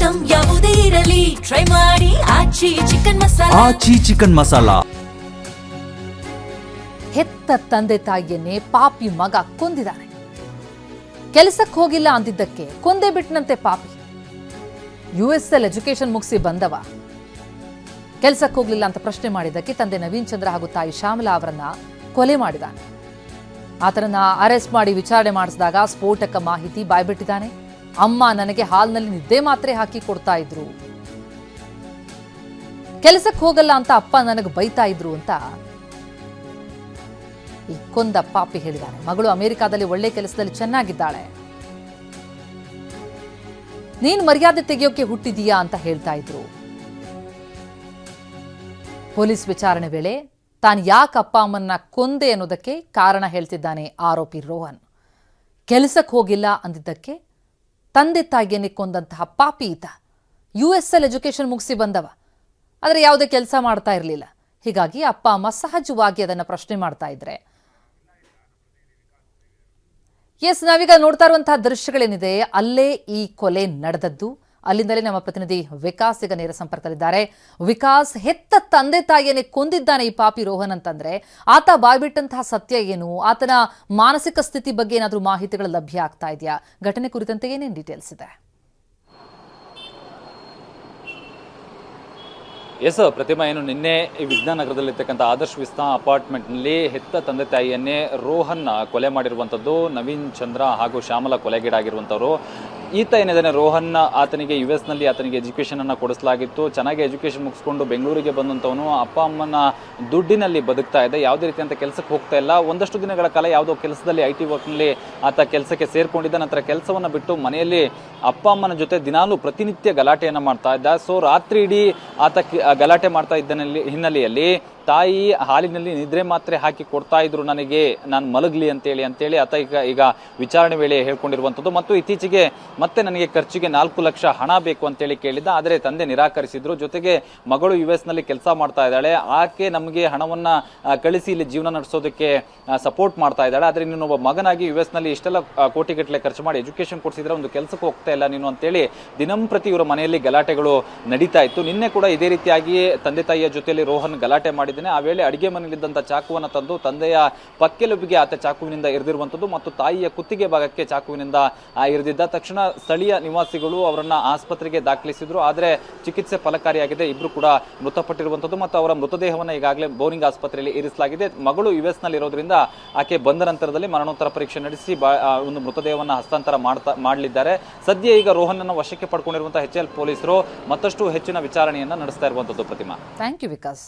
Item ಯಾವುದೇ ಇರಲಿ. Try ಮಾಡಿ. ಆಚಿ ಚಿಕನ್ ಮಸಾಲ. ಆಚಿ ಚಿಕನ್ ಮಸಾಲಾ. ಹೆತ್ತ ತಂದೆ ತಾಯಿಯನ್ನೇ ಪಾಪಿ ಮಗ ಕೊಂದಿದ್ದಾನೆ ಕೆಲಸಕ್ಕೆ ಹೋಗಿಲ್ಲ ಅಂದಿದ್ದಕ್ಕೆ ಕೊಂದೆ ಬಿಟ್ನಂತೆ ಪಾಪಿ. ಯು ಎಸ್ ಎಲ್ ಎಜುಕೇಶನ್ ಮುಗಿಸಿ ಬಂದವ. ಕೆಲಸಕ್ಕೆ ಹೋಗ್ಲಿಲ್ಲ ಅಂತ ಪ್ರಶ್ನೆ ಮಾಡಿದ್ದಕ್ಕೆ ತಂದೆ ನವೀನ್ ಚಂದ್ರ ಹಾಗೂ ತಾಯಿ ಶ್ಯಾಮಲಾ ಅವರನ್ನ ಕೊಲೆ ಮಾಡಿದ್ದಾನೆ ಆತನನ್ನ ಅರೆಸ್ಟ್ ಮಾಡಿ ವಿಚಾರಣೆ ಮಾಡಿಸಿದಾಗ ಸ್ಫೋಟಕ ಮಾಹಿತಿ ಬಾಯ್ಬಿಟ್ಟಿದ್ದಾನೆ. ಅಮ್ಮ ನನಗೆ ಹಾಲ್ನಲ್ಲಿ ನಿದ್ದೆ ಮಾತ್ರೆ ಹಾಕಿ ಕೊಡ್ತಾ ಇದ್ರು. ಕೆಲಸಕ್ಕೆ ಹೋಗಲ್ಲ ಅಂತ ಅಪ್ಪ ನನಗೆ ಬೈತಾ ಇದ್ರು ಅಂತ ಈ ಕೊಂದ ಪಾಪಿ ಹೇಳಿದ್ದಾನೆ ಮಗಳು ಅಮೆರಿಕಾದಲ್ಲಿ ಒಳ್ಳೆ ಕೆಲಸದಲ್ಲಿ ಚೆನ್ನಾಗಿದ್ದಾಳೆ. ನೀನ್ ಮರ್ಯಾದೆ ತೆಗೆಯೋಕೆ ಹುಟ್ಟಿದೀಯಾ ಅಂತ ಹೇಳ್ತಾ ಇದ್ರು. ಪೊಲೀಸ್ ವಿಚಾರಣೆ ವೇಳೆ ತಾನು ಯಾಕೆ ಅಪ್ಪ ಅಮ್ಮನ್ನ ಕೊಂದೆ ಅನ್ನೋದಕ್ಕೆ ಕಾರಣ ಹೇಳ್ತಿದ್ದಾನೆ ಆರೋಪಿ ರೋಹನ್. ಕೆಲಸಕ್ಕೆ ಹೋಗಿಲ್ಲ ಅಂದಿದ್ದಕ್ಕೆ ತಂದೆ ತಾಯಿಯನ್ನೇ ಕೊಂದಂತಹ ಪಾಪಿ ಈತ. ಯು ಎಸ್ ಎಲ್ ಎಜುಕೇಶನ್ ಮುಗಿಸಿ ಬಂದವ. ಆದರೆ ಯಾವುದೇ ಕೆಲಸ ಮಾಡ್ತಾ ಇರಲಿಲ್ಲ. ಹೀಗಾಗಿ ಅಪ್ಪ, ಅಮ್ಮ ಸಹಜವಾಗಿ ಅದನ್ನು ಪ್ರಶ್ನೆ ಮಾಡ್ತಾ ಇದ್ರೆ. ಎಸ್ ನಾವೀಗ ನೋಡ್ತಾ ಇರುವಂತಹ ದೃಶ್ಯಗಳೇನಿದೆ? ಅಲ್ಲೇ ಈ ಕೊಲೆ ನಡೆದದ್ದು. ಅಲ್ಲಿಂದಲೇ ನಮ್ಮ ಪ್ರತಿನಿಧಿ ವಿಕಾಸ್ ಈಗ ನೇರ ಸಂಪರ್ಕದಲ್ಲಿದ್ದಾರೆ. ವಿಕಾಸ್, ಹೆತ್ತ ತಂದೆ ತಾಯಿಯನ್ನೇ ಕೊಂದಿದ್ದಾನೆ ಈ ಪಾಪಿ ರೋಹನ್ ಅಂತಂದ್ರೆ, ಆತ ಬಾಯ್ಬಿಟ್ಟಂತಹ ಸತ್ಯ ಏನು? ಆತನ ಮಾನಸಿಕ ಸ್ಥಿತಿ ಬಗ್ಗೆ ಏನಾದರೂ ಮಾಹಿತಿಗಳು ಲಭ್ಯ ಆಗ್ತಾ ಇದೆಯಾ? ಘಟನೆ ಕುರಿತಂತೆ ಏನೇನು ಡೀಟೇಲ್ಸ್ ಇದೆ? ಎಸ್, ಪ್ರತಿಮಾ, ಏನು ನಿನ್ನೆ ಈ ವಿಜ್ಞಾನನಗರದಲ್ಲಿರ್ತಕ್ಕಂಥ ಆದರ್ಶ್ ವಿಸ್ತಾ ಅಪಾರ್ಟ್ಮೆಂಟ್ನಲ್ಲಿ ಹೆತ್ತ ತಂದೆ ತಾಯಿಯನ್ನೇ ರೋಹನ್ ಕೊಲೆ ಮಾಡಿರುವಂಥದ್ದು ನವೀನ್ ಚಂದ್ರ ಹಾಗೂ ಶ್ಯಾಮಲ ಕೊಲೆಗೀಡಾಗಿರುವಂಥವ್ರು. ಈತ ಏನಿದ್ದಾನೆ ರೋಹನ್ ಆತನಿಗೆ ಯು ಎಸ್ನಲ್ಲಿ ಆತನಿಗೆ ಎಜುಕೇಶನ್ ಅನ್ನು ಕೊಡಿಸಲಾಗಿತ್ತು. ಚೆನ್ನಾಗಿ ಎಜುಕೇಶನ್ ಮುಗಿಸ್ಕೊಂಡು ಬೆಂಗಳೂರಿಗೆ ಬಂದಂಥವನು ಅಪ್ಪ ಅಮ್ಮನ ದುಡ್ಡಿನಲ್ಲಿ ಬದುಕ್ತಾ ಇದೆ. ಯಾವುದೇ ರೀತಿಯಂತ ಕೆಲಸಕ್ಕೆ ಹೋಗ್ತಾ ಇಲ್ಲ. ಒಂದಷ್ಟು ದಿನಗಳ ಕಾಲ ಯಾವುದೋ ಕೆಲಸದಲ್ಲಿ ಐ ಟಿ ವರ್ಕ್ನಲ್ಲಿ ಆತ ಕೆಲಸಕ್ಕೆ ಸೇರ್ಕೊಂಡಿದ್ದ. ನಂತರ ಕೆಲಸವನ್ನು ಬಿಟ್ಟು ಮನೆಯಲ್ಲಿ ಅಪ್ಪ ಅಮ್ಮನ ಜೊತೆ ದಿನಾಲೂ ಪ್ರತಿನಿತ್ಯ ಗಲಾಟೆಯನ್ನು ಮಾಡ್ತಾ ಇದ್ದ. ಸೊ ರಾತ್ರಿ ಇಡೀ ಆತ ಗಲಾಟೆ ಮಾಡ್ತಾ ಇದ್ದ ಹಿನ್ನೆಲೆಯಲ್ಲಿ ತಾಯಿ ಹಾಲಿನಲ್ಲಿ ನಿದ್ರೆ ಮಾತ್ರೆ ಹಾಕಿ ಕೊಡ್ತಾ ಇದ್ರು ನನಗೆ, ನಾನು ಮಲಗಲಿ ಅಂತೇಳಿ ಅಂತೇಳಿ ಆತ ಈಗ ಈಗ ವಿಚಾರಣೆ ವೇಳೆ ಹೇಳ್ಕೊಂಡಿರುವಂಥದ್ದು. ಮತ್ತು ಇತ್ತೀಚೆಗೆ ಮತ್ತೆ ನನಗೆ ಖರ್ಚಿಗೆ ನಾಲ್ಕು ಲಕ್ಷ ಹಣ ಬೇಕು ಅಂತೇಳಿ ಕೇಳಿದ್ದ. ಆದರೆ ತಂದೆ ನಿರಾಕರಿಸಿದ್ರು. ಜೊತೆಗೆ ಮಗಳು ಯು ಎಸ್ನಲ್ಲಿ ಕೆಲಸ ಮಾಡ್ತಾ ಇದ್ದಾಳೆ. ಆಕೆ ನಮಗೆ ಹಣವನ್ನ ಕಳಿಸಿ ಇಲ್ಲಿ ಜೀವನ ನಡೆಸೋದಕ್ಕೆ ಸಪೋರ್ಟ್ ಮಾಡ್ತಾ ಇದ್ದಾಳೆ. ಆದರೆ ನೀನು ಒಬ್ಬ ಮಗನಾಗಿ ಯು ಎಸ್ನಲ್ಲಿ ಇಷ್ಟೆಲ್ಲ ಕೋಟಿಗಟ್ಟಲೆ ಖರ್ಚು ಮಾಡಿ ಎಜುಕೇಶನ್ ಕೊಡಿಸಿದ್ರೆ ಒಂದು ಕೆಲಸಕ್ಕೆ ಹೋಗ್ತಾ ಇಲ್ಲ ನೀನು ಅಂತೇಳಿ ದಿನಂಪ್ರತಿ ಇವರ ಮನೆಯಲ್ಲಿ ಗಲಾಟೆಗಳು ನಡೀತಾ ಇತ್ತು. ನಿನ್ನೆ ಕೂಡ ಇದೇ ರೀತಿಯಾಗಿ ತಂದೆ ತಾಯಿಯ ಜೊತೆಯಲ್ಲಿ ರೋಹನ್ ಗಲಾಟೆ ಮಾಡಿದ್ದಾನೆ. ಆ ವೇಳೆ ಅಡಿಗೆ ಮನೆಯಲ್ಲಿದ್ದಂಥ ಚಾಕುವನ್ನು ತಂದು ತಂದೆಯ ಪಕ್ಕೆಲುಬಿಗೆ ಆತ ಚಾಕುವಿನಿಂದ ಇರಿದಿರುವಂಥದ್ದು ಮತ್ತು ತಾಯಿಯ ಕುತ್ತಿಗೆ ಭಾಗಕ್ಕೆ ಚಾಕುವಿನಿಂದ ಇರಿದಿದ್ದ ತಕ್ಷಣ ಸ್ಥಳೀಯ ನಿವಾಸಿಗಳು ಅವರನ್ನ ಆಸ್ಪತ್ರೆಗೆ ದಾಖಲಿಸಿದ್ರು. ಆದರೆ ಚಿಕಿತ್ಸೆ ಫಲಕಾರಿಯಾಗಿದೆ. ಇಬ್ರು ಕೂಡ ಮೃತಪಟ್ಟಿರುವಂಥದ್ದು ಮತ್ತು ಅವರ ಮೃತದೇಹವನ್ನು ಈಗಾಗಲೇ ಬೋರಿಂಗ್ ಆಸ್ಪತ್ರೆಯಲ್ಲಿ ಇರಿಸಲಾಗಿದೆ. ಮಗಳು ಯು ಎಸ್ನಲ್ಲಿ ಇರೋದ್ರಿಂದ ಆಕೆ ಬಂದ ನಂತರದಲ್ಲಿ ಮರಣೋತ್ತರ ಪರೀಕ್ಷೆ ನಡೆಸಿ ಒಂದು ಮೃತದೇಹವನ್ನು ಹಸ್ತಾಂತರ ಮಾಡ್ತಾ, ಮಾಡಲಿದ್ದಾರೆ. ಸದ್ಯ ಈಗ ರೋಹನ್ ಅನ್ನು ವಶಕ್ಕೆ ಪಡ್ಕೊಂಡಿರುವಂತಹ ಎಚ್ ಎಲ್ ಪೊಲೀಸರು ಮತ್ತಷ್ಟು ಹೆಚ್ಚಿನ ವಿಚಾರಣೆಯನ್ನು ನಡೆಸ್ತಾ ಇರುವಂತದ್ದು ಪ್ರತಿಮಾ. Thank you Vikas